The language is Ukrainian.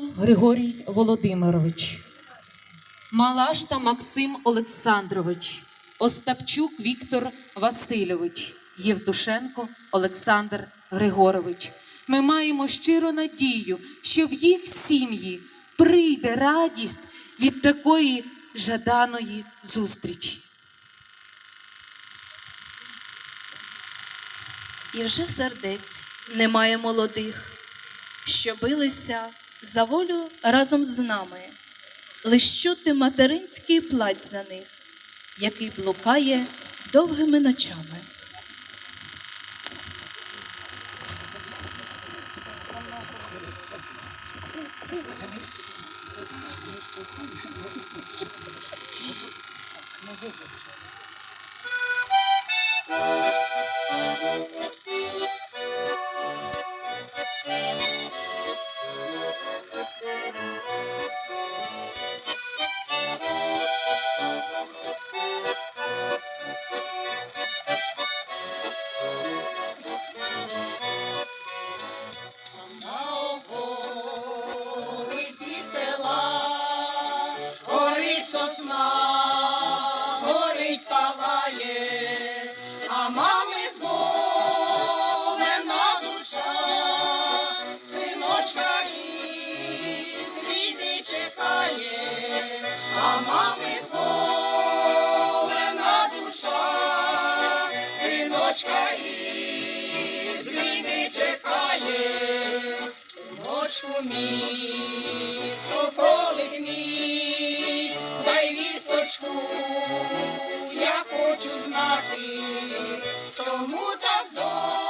Григорій Володимирович, Малашта Максим Олександрович, Остапчук Віктор Васильович, Євтушенко Олександр Григорович. Ми маємо щиру надію, що в їх сім'ї прийде радість від такої жаданої зустрічі. І вже сердець немає молодих, що билися за волю разом з нами. Лиш чути материнський плач за них, який блукає довгими ночами. Вулиці синочка із рідний чекає. Синочку мій, соколик мій, дай вісточку, я хочу знати, чому так довго